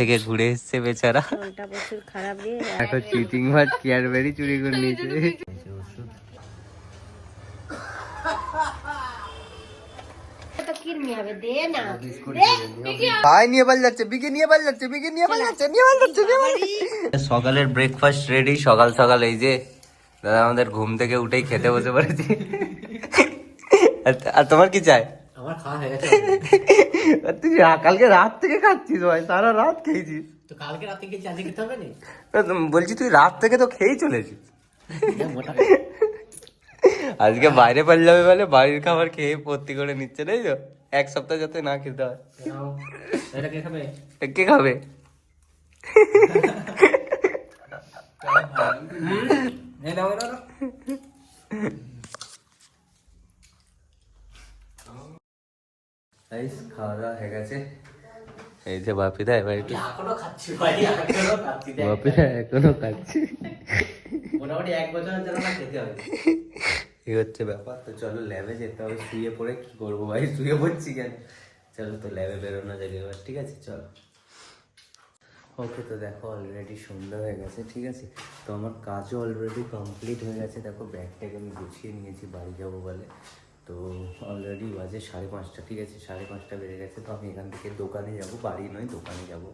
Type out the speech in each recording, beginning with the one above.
থেকে ঘুরে এসছে বেচারা। মনটা প্রচুর খারাপ রে। এখন চিটিং মাছ কেয়ারবেরি চুরি করে নিয়েছে। তো কিরমি হবে? দে না। ভাই নিয়ে পাল যাচ্ছে বিকে নিয়ে পাল যাচ্ছে বিকে নিয়ে পাল যাচ্ছে নিয়ে যাচ্ছে সকালের ব্রেকফাস্ট রেডি সকাল সকাল এই যে দাদা আমাদের ঘুম থেকে উঠেই খেতে বসে পড়েছি। আর- আর তোমার কি চাই? আমার খাওয়া হয়ে গেছে। আর তুই রা- কালকে রাত থেকে খাচ্ছিস ভাই সারা রাত খেয়েছিস। তো কালকে রাতে গেছি আজকে খেতে হবে না? তা তুমি- বলছি তুই রাত থেকে তো খেয়েই চলেছিস। মোটা আজকে বাইরে পাল যাবে বলে বাড়ির খাবার খেয়ে ভর্তি করে নিচ্ছে তাই তো? এক সপ্তাহ যাতে না খেতে হয়। এটা কে খাবে? কে খাবে এই দাও দাও খাওয়া দাওয়া হয়ে গেছে যে বাপিদা এবার একটু। এখনও খাচ্ছি ভাই এখনও খাচ্ছি। বাপিদা এখনও খাচ্ছি। মোটামুটি এক বছরের জন্য খেতে হবে। এই হচ্ছে ব্যাপার তো চলো ল্যাবে যেতে হবে শুয়ে পড়ে কি করব ভাই? শুয়ে পড়ছি কেন? চলো তো ল্যাবে বেরোনো যাবে এবার ঠিক আছে? চলো। ওকে তো দেখো অলরেডি সন্ধ্যা হয়ে গেছে ঠিক আছে? তো আমার কাজও অলরেডি কমপ্লিট হয়ে গেছে। দেখো ব্যাগটাকে আমি গুছিয়ে নিয়েছি বাড়ি যাব বলে। তো অলরেডি বাজে সাড়ে পাঁচটা, ঠিক আছে? সাড়ে পাঁচটা বেড়ে গেছে, তো আমি এখান থেকে দোকানে যাব, বাড়ি নয়, দোকানে যাব।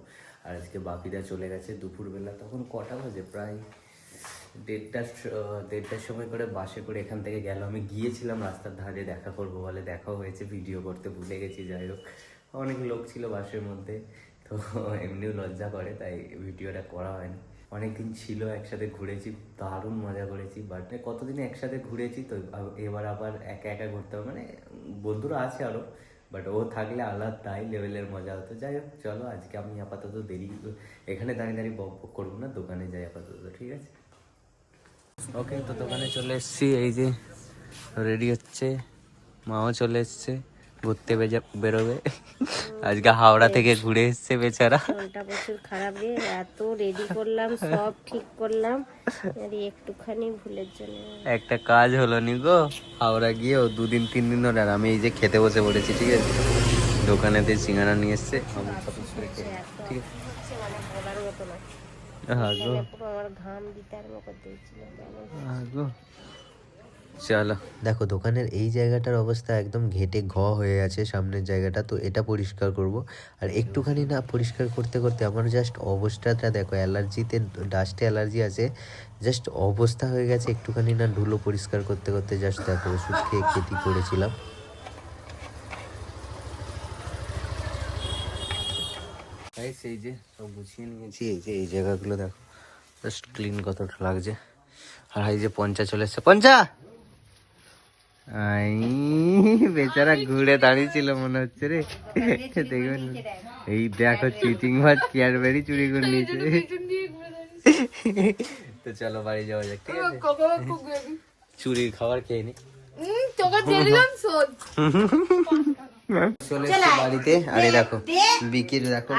আর আজকে বাপিদা চলে গেছে দুপুরবেলা, তখন কটা বাজে? প্রায় দেড়টার দেড়টার সময় করে বাসে করে এখান থেকে গেল। আমি গিয়েছিলাম রাস্তার ধারে, দেখা করব বলে দেখাও হয়েছে ভিডিও করতে ভুলে গেছি, যাই হোক। অনেক লোক ছিল বাসের মধ্যে, তো এমনিও লজ্জা করে, তাই ভিডিওটা করা হয়নি। অনেকদিন ছিল, একসাথে ঘুরেছি, দারুণ মজা করেছি বাট কতদিন একসাথে ঘুরেছি তো এবার আবার একা একা ঘুরতে হবে মানে বন্ধুরা আছে আরও বাট ও থাকলে আলাদাই লেভেলের মজা হতো। যাই হোক, চলো, আজকে আমি আপাতত দেরি, এখানে দাঁড়িয়ে দাঁড়িয়ে বক বক করব না, দোকানে যাই আপাতত, ঠিক আছে? ওকে তো দোকানে চলে এসেছি, এই যে রেডি হচ্ছে, মাও চলে এসছে। ঘুরতে বেজা বেরোবে। আজকে হাওড়া থেকে ঘুরে এসছে বেচারা। মনটা প্রচুর খারাপ রে এত রেডি করলাম সব ঠিক করলাম। আর একটুখানি ভুলের জন্য। একটা কাজ হলো নি গো হাওড়া গিয়েও দুদিন তিন দিন ধরে আর আমি এই যে খেতে বসে পড়েছি ঠিক আছে? দোকানেতে সিঙ্গারা নিয়ে এসছে ঠিক মানে পুরো আমার ঘাম দিতে আরম্ভ করে দিয়েছিল চলো দেখো, দোকানের এই জায়গাটার অবস্থা একদম ঘেটে ঘ হয়ে আছে সামনের জায়গাটা, তো এটা পরিষ্কার করব। আর একটুখানি না পরিষ্কার করতে করতে আমার জাস্ট অবস্থাটা দেখো, অ্যালার্জিতে ডাস্টে অ্যালার্জি আছে জাস্ট অবস্থা হয়ে গেছে, একটুখানি না ধুলো পরিষ্কার করতে করতে জাস্ট দেখো, ওষুধ খেয়ে কেটি করেছিলাম। এই যে সব গুছিয়ে নিয়েছি, এই যে এই জায়গাগুলো দেখো জাস্ট ক্লিন কতটা লাগছে। আর এই যে পঞ্চা চলে এসছে। পঞ্চা! আই বেচারা ঘুরে দাঁড়িয়েছিল মনে হচ্ছে রে। দেখবেন এই দেখো চিটিং মাছ কেয়ারবেরি চুরি করে নিয়েছে। তো চলো বাড়ি যাওয়া যাক ঠিক আছে? চুরির খাবার খেয়ে নি। চলে বাড়িতে। আরে দেখো বিকির দেখো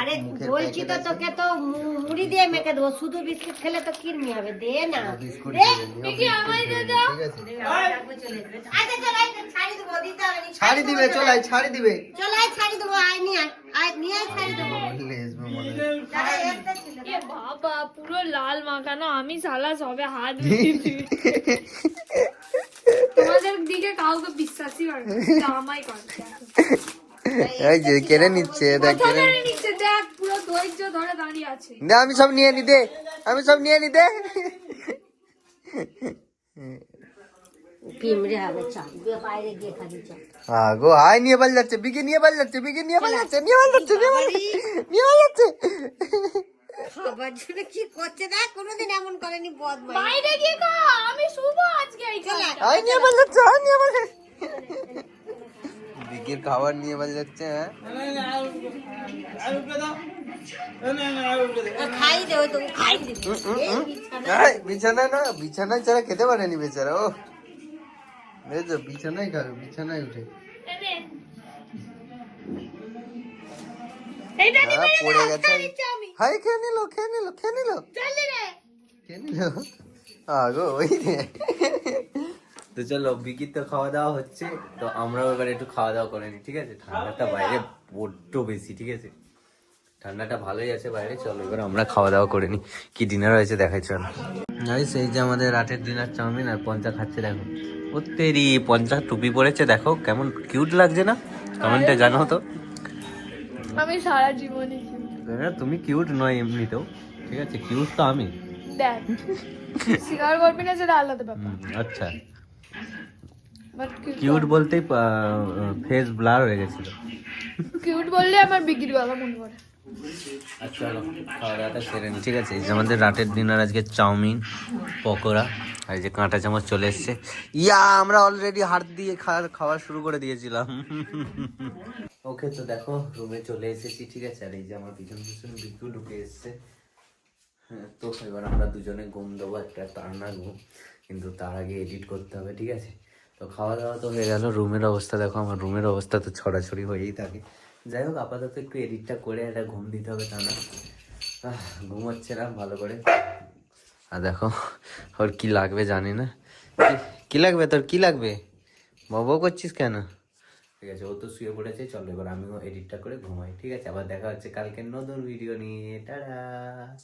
বলছি তো তোকে তো মুড়ি দিয়ে মেখে দেবো শুধু বিস্কুট খেলে তো কিরমি হবে? দে না। ছাড়ি দেবো। ছাড়ি দিবে চলাই ছাড়ি দিবে। আয়, নিয়ে আয়। ছাড়ি দেবো। বাবা পুরো লাল মাখানো আমি সালা সবে হাত তোমাদের দিকে কাউকে বিশ্বাসই করে আমায় করে। এই যে কেড়ে নিচ্ছে দেখ কেড়ে নিচ্ছে। দেখ পুরো ধৈর্য ধরে দাঁড়িয়ে আছে। না আমি সব নিয়ে নি দে আমি সব নিয়ে নি দে। পিমড়ে হবে চল গিয়ে বাইরে গিয়ে খাবি চল হ্যাঁ গো আয় নিয়ে পাল যাচ্ছে বিকে নিয়ে পাল যাচ্ছে বিকে নিয়ে পাল যাচ্ছে নিয়ে পাল যাচ্ছে নিয়ে পাল যাচ্ছে নিয়ে পাল যাচ্ছে। খাবার জন্য কি করছে? না কোনোদিন এমন করেনি বদমাই বাইরে গিয়ে খা আমি শুভ আজকে এইখানে আয়। নিয়ে যাচ্ছে নিয়ে যাচ্ছে খাবার নিয়ে পাল যাচ্ছে হ্যাঁ? খাই দে ওই তো খাই দিবি এই বিছানা এই, বিছানায়। না বিছানায় ছাড়া খেতে পারেনি বেচারা ও। বিছানায় খাবে বিছানায় উঠে। এইটা হ্যাঁ পড়ে গেছে। হাই খেয়ে নিল খেয়ে নিল খেয়ে নিল। খেয়ে নিল। আগো ওই রে। তো চলো বিকির তো খাওয়া দাওয়া হচ্ছে তো আমরাও এবার একটু খাওয়া দাওয়া করে নি ঠিক আছে? ঠান্ডাটা বাইরে বড্ড বেশি ঠিক আছে? ঠান্ডাটা ভালোই আছে বাইরে চলো এবার আমরা খাওয়া দাওয়া করে নিই। কি ডিনার হয়েছে দেখাই চল। এই যে আমাদের রাতের ডিনার চাউমিন আর পঞ্চা খাচ্ছে দেখো। ও তেরি পঞ্চা টুপি পরেছে দেখো কেমন কিউট লাগছে না? কমেন্টে জানো তো। আমি সারা জীবনই তুমি কিউট নয় এমনিতেও। ঠিক আছে কিউট তো আমি। দেখ স্বীকার করবি না যেটা আলাদা ব্যাপার। আচ্ছা। কিউট বলতেই ফেস ব্লার হয়ে গেছিল। কিউট বললে আমার বিগির কথা মনে পড়ে খাওয়া দাওয়াটা সেরে ঠিক আছে এই যে আমাদের রাতের ডিনার আজকে চাউমিন পকোড়া আর এই যে কাঁটা চামচ চলে এসছে। ইয়া আমরা অলরেডি হাত দিয়ে খাওয়া খাওয়া শুরু করে দিয়েছিলাম। ওকে তো দেখো রুমে চলে এসেছি ঠিক আছে? আর এই যে আমার পিছন পিছন বিকু ঢুকে এসছে। হ্যাঁ, তো এবার আমরা দুজনে ঘুম দেবো একটা তার না ঘুম কিন্তু তার আগে এডিট করতে হবে ঠিক আছে? তো খাওয়া দাওয়া তো হয়ে গেল রুমের অবস্থা দেখো আমার রুমের অবস্থা তো ছড়াছড়ি হয়েই থাকে। যাই হোক, আপাতত একটু এডিটটা করে একটা ঘুম দিতে হবে তা না। ঘুমাচ্ছে না, ভালো করে। আর দেখো, ওর কি লাগবে জানি না। কি- লাগবে তোর? কি লাগবে? বব করছিস কেন? ঠিক আছে, ও তো শুয়ে পড়েছে, চলো এবার আমিও এডিটটা করে ঘুমাই, ঠিক আছে? আবার দেখা হচ্ছে কালকে নতুন ভিডিও নিয়ে। টাটা!